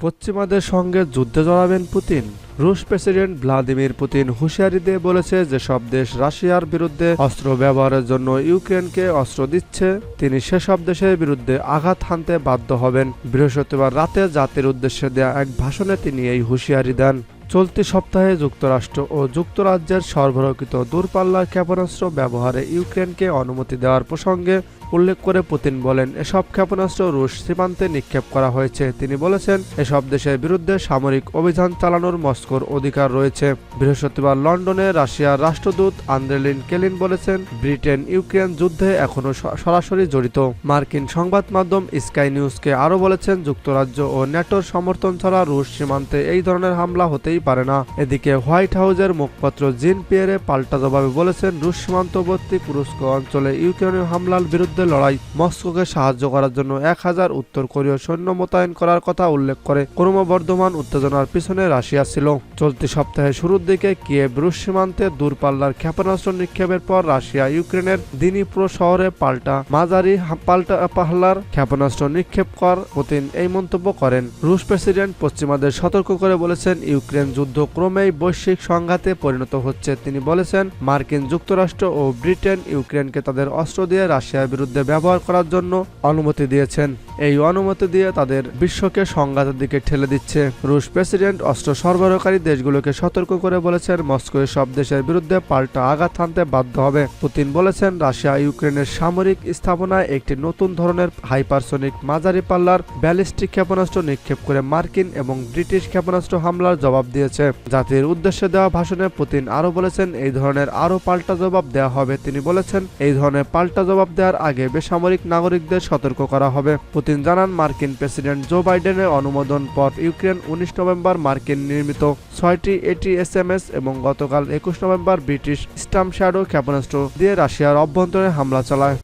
পশ্চিমাদের সঙ্গে যুদ্ধে জড়াবেন পুতিন। রুশ প্রেসিডেন্ট ভ্লাদিমির পুতিন হুঁশিয়ারি দিয়ে বলেছে যে সব দেশ রাশিয়ার বিরুদ্ধে অস্ত্র ব্যবহারের জন্য ইউক্রেনকে অস্ত্র দিচ্ছে। তিনি সেসব দেশের বিরুদ্ধে আঘাত হানতে বাধ্য হবেন। বৃহস্পতিবার রাতে জাতির উদ্দেশ্যে দেয়া এক ভাষণে তিনি এই হুঁশিয়ারি দেন। চলতি সপ্তাহে যুক্তরাষ্ট্র ও যুক্তরাজ্যের সরবরাহকৃত দূরপাল্লার ক্ষেপণাস্ত্র ব্যবহারে ইউক্রেনকে অনুমতি দেওয়ার প্রসঙ্গে উল্লেখ করে পুতিন বলেন, এসব ক্ষেপণাস্ত্র রুশ সীমান্তে নিক্ষেপ করা হয়েছে। তিনি বলেছেন, এসব দেশের বিরুদ্ধে সামরিক অভিযান চালানোর মস্কোর অধিকার রয়েছে। বৃহস্পতিবার লন্ডনে রাশিয়ার রাষ্ট্রদূত আন্দ্রেলিন কেলিন বলেছেন, ব্রিটেন ইউক্রেন যুদ্ধে এখনও সরাসরি জড়িত। মার্কিন সংবাদ মাধ্যম স্কাই নিউজকে আরও বলেছেন, যুক্তরাজ্য ও ন্যাটোর সমর্থন ছাড়া রুশ সীমান্তে এই ধরনের হামলা হতেই পারে না। এদিকে হোয়াইট হাউজের মুখপাত্র জিন পিয়ারে পাল্টা জবাবে বলেছেন, রুশ সীমান্তবর্তী তুরস্ক অঞ্চলে ইউক্রেনীয় হামলার বিরুদ্ধে লড়াই। মস্কোকে সাহায্য করার জন্য এক হাজার উত্তর কোরীয় সৈন্য মোতায়েন করার কথা উল্লেখ করে ক্রমবর্ধমান উত্তেজনার পিছনে রাশিয়া ছিল। চলতি সপ্তাহের শুরুর দিকে কিয়েভ রুশ সীমান্তে দূরপাল্লার ক্ষেপণাস্ত্র নিক্ষেপের পর রাশিয়া ইউক্রেনের দিনিপ্রো শহরে পাল্টা মাঝারি পাল্টা পাল্লার ক্ষেপণাস্ত্র নিক্ষেপ কর পুতিন এই মন্তব্য করেন। রুশ প্রেসিডেন্ট পশ্চিমাদের সতর্ক করে বলেছেন, ইউক্রেন যুদ্ধ ক্রমেই বৈশ্বিক সংঘাতে পরিণত হচ্ছে। তিনি বলেছেন, মার্কিন যুক্তরাষ্ট্র ও ব্রিটেন ইউক্রেনকে তাদের অস্ত্র দিয়ে রাশিয়ার বিরুদ্ধে ব্যবহার করার জন্য অনুমতি দিয়েছেন। এই অনুমতি দিয়ে তাদের বিশ্বকে সংঘাতের দিকে ঠেলে দিচ্ছে। রুশ প্রেসিডেন্ট অস্ত্র সরবরাহকারী দেশগুলোকে সতর্ক করে বলেছেন মস্কো সব দেশের বিরুদ্ধে পাল্টা আঘাত হানতে বাধ্য হবে। পুতিন বলেছেন, রাশিয়া ইউক্রেনের সামরিক স্থাপনায় একটি নতুন ধরনের হাইপারসোনিক মাঝারি পাল্লার ব্যালিস্টিক ক্ষেপণাস্ত্র নিক্ষেপ করে মার্কিন এবং ব্রিটিশ ক্ষেপণাস্ত্র হামলার জবাব দিয়েছে। জাতির উদ্দেশ্যে দেওয়া ভাষণে পুতিন আরও বলেছেন, এই ধরনের আরও পাল্টা জবাব দেওয়া হবে। তিনি বলেছেন, এই ধরনের পাল্টা জবাব দেওয়ার আগে বেসামরিক নাগরিকদের সতর্ক করা হবে। পুতিন জানান, মার্কিন প্রেসিডেন্ট জো বাইডেনের অনুমোদন পর ইউক্রেন উনিশ নভেম্বর মার্কিন নির্মিত ছয়টি এটি এস এম এস এবং গতকাল একুশ নভেম্বর ব্রিটিশ স্টাম শ্যাডো ক্ষেপণাস্ত্র দিয়ে রাশিয়ার অভ্যন্তরে হামলা চালায়।